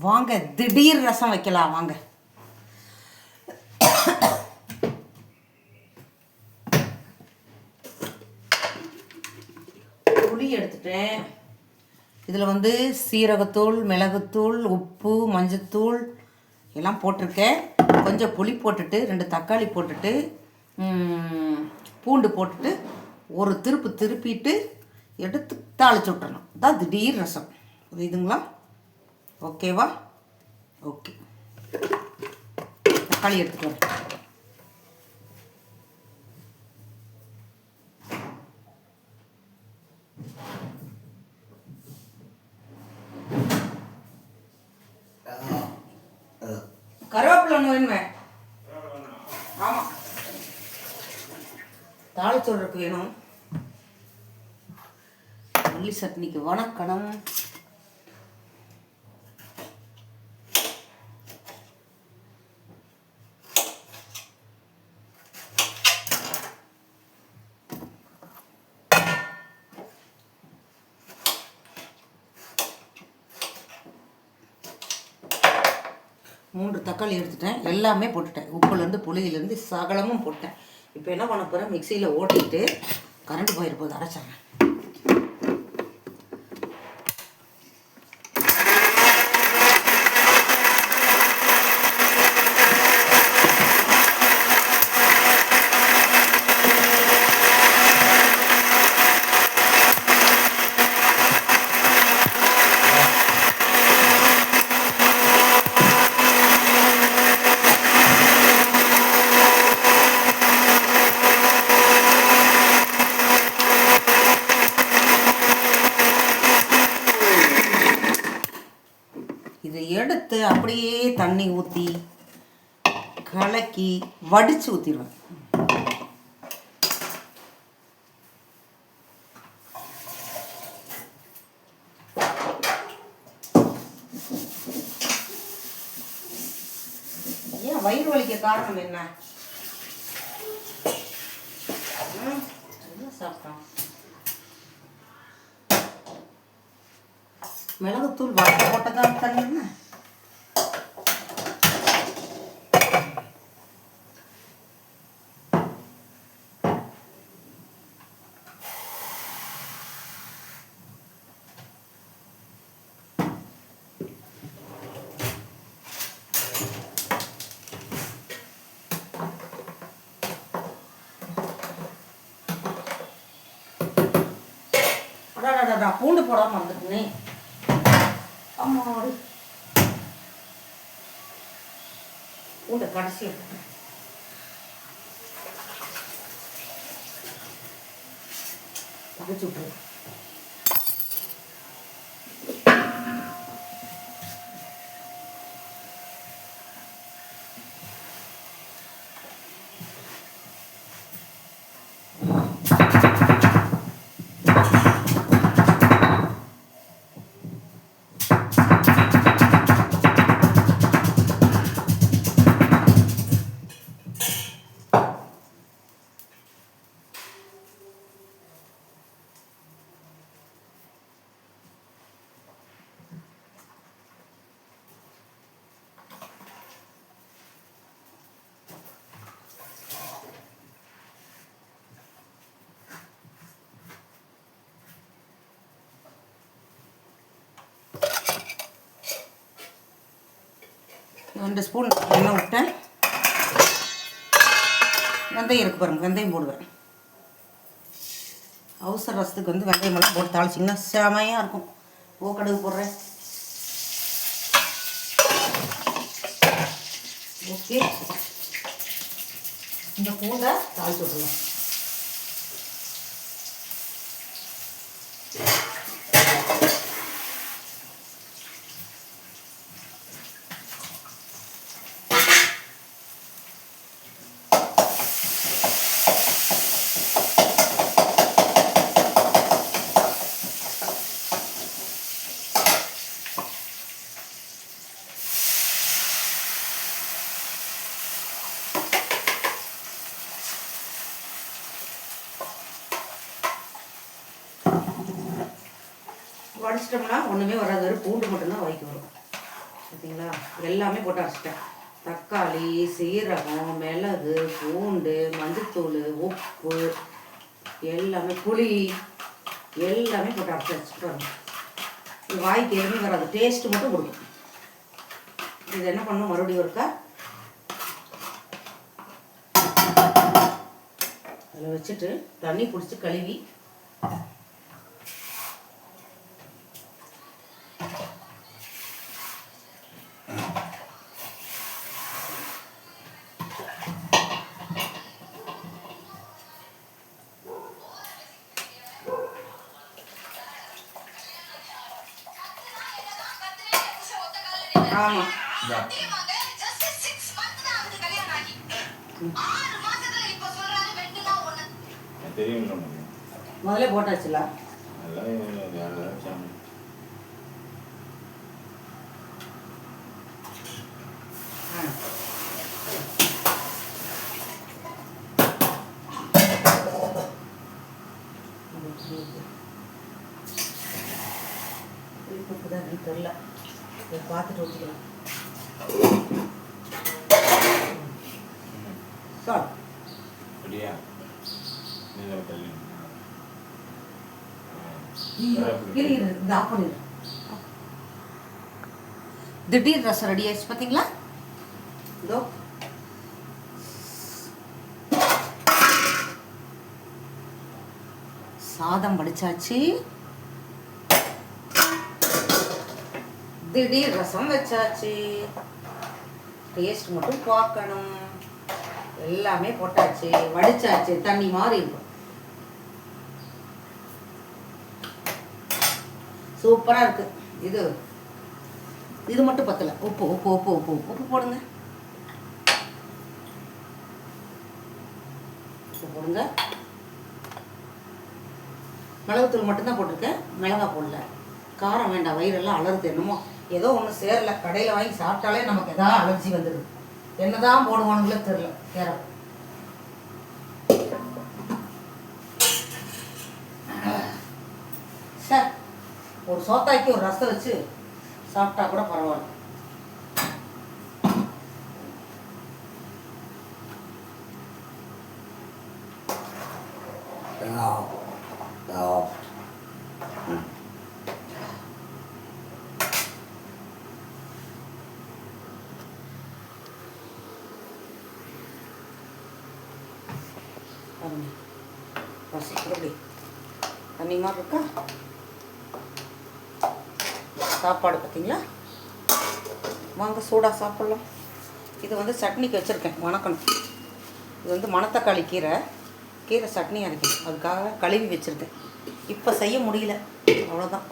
வாங்க திடீர் ரசம் வைக்கலாம் வாங்க. புளி எடுத்துட்டேன். இதில் வந்து சீரகத்தூள் மிளகுத்தூள் உப்பு மஞ்சத்தூள் எல்லாம் போட்டிருக்கேன். கொஞ்சம் புளி போட்டுட்டு ரெண்டு தக்காளி போட்டுட்டு பூண்டு போட்டுட்டு ஒரு திருப்பு திருப்பிட்டு எடுத்து தாளிச்சு விட்டுறணும். தான் திடீர் ரசம். புரியுதுங்களா? ஓகேவா? ஓகே. தக்காளி எடுத்துட்டு கருவேப்பிலை ஒன்று வேணுமே. ஆமாம் தாளிச்சோறுக்கு வேணும். மல்லி சட்னிக்கு வணக்கணும். மூன்று தக்காளி எடுத்துட்டேன். எல்லாமே போட்டுட்டேன். உப்புலேருந்து புளியிலேருந்து சகலமும் போட்டேன். இப்போ என்ன பண்ண போகிறேன் மிக்சியில் ஓட்டிட்டு கரண்ட் போயிரு போது அரைச்சிட்றேன். எடுத்து அப்படியே தண்ணி ஊற்றி கலக்கி வடித்து ஊற்றிடுவேன் ஏன் வயிறு வலிக்க காரணம் என்ன? சாப்பிட்டான் மிளகுத்தூள் வாங்க போட்டதான் தண்ணி நான் பூண்டு போடாமல் வந்துட்டேனே. அம்மா பூண்டு கடைசி எடுத்துக்கிறேன் தகச்சு ரெண்டு ஸ்பூன் எண்ணெய் விட்டேன் வெந்தயம் இருக்குது பாருங்கள் வெந்தயம் போடுவேன். அவசர ரசத்துக்கு வந்து வெந்தயம் எல்லாம் போட்டு தாளிச்சிங்கன்னா செமையாக இருக்கும். ஓ கடுகு போடுறேன். ஓகே. இந்த பூண்டை தாளிச்சு விட்ருவேன் வடிச்சிட்டோம்னா ஒன்றுமே வராது. வரும் பூண்டு மட்டும்தான் வாய்க்கு வரும். பார்த்தீங்களா எல்லாமே போட்டு அரைச்சிட்டேன். தக்காளி சீரகம் மிளகு பூண்டு மஞ்சத்தூள் உப்பு எல்லாமே புளி எல்லாமே போட்டு அரைச்சி வச்சுட்டு வரணும். இது வாய்க்கு எதுவுமே வராது. டேஸ்ட்டு மட்டும் கொடுக்கும். இது என்ன பண்ணணும்? மறுபடியும் இருக்கா அதில் வச்சுட்டு தண்ணி பிடிச்சி கழுவி ஆமாம் தெரியும் முதல்ல போட்டாச்சுல? நல்லா இதை பார்த்துட்டு ஊற்றிக்கலாம் சார். அப்படியா? திடீர் ரசம் ரெடி ஆயிடுச்சு பார்த்தீங்களா இதோ. சாதம் வடிச்சாச்சு. திடீர் ரசம் வச்சாச்சு. டேஸ்ட் மட்டும் பார்க்கணும். எல்லாமே போட்டாச்சு. வடிச்சாச்சு. தண்ணி மாதிரி இருக்கும். சூப்பராக இருக்கு. இது. இது மட்டும் பத்தல. உப்பு உப்பு உப்பு உப்பு. உப்பு போடுங்க. உப்பு போடுங்க. மிளகுத்தூள் மட்டும்தான் போட்டிருக்கேன். மிளகா போடல. காரம் வேண்டாம். வயிறெல்லாம் அலறுது என்னமோ. ஏதோ ஒன்று சேரல கடையில் வாங்கி சாப்பிட்டாலே நமக்கு எதாவது அலர்ஜி வந்துடுது என்னதான் போடுவானுங்களோ தெரில கேரம் சார் ஒரு சோத்தாக்கி ஒரு ரசம் வச்சு சாப்பிட்டா கூட பரவாயில்ல. Yeah. ரசம் தண்ணி மாதிரி இருக்கா? சாப்பாடு பார்த்தீங்களா வாங்க சூடாக சாப்பிட்லாம். இது வந்து சட்னிக்கு வச்சுருக்கேன் வணக்கணும். இது வந்து மணத்தக்காளி கீரை. கீரை சட்னி அரைக்கணும். அதுக்காக கழுவி வச்சுருக்கேன். இப்போ செய்ய முடியல. அவ்வளோதான்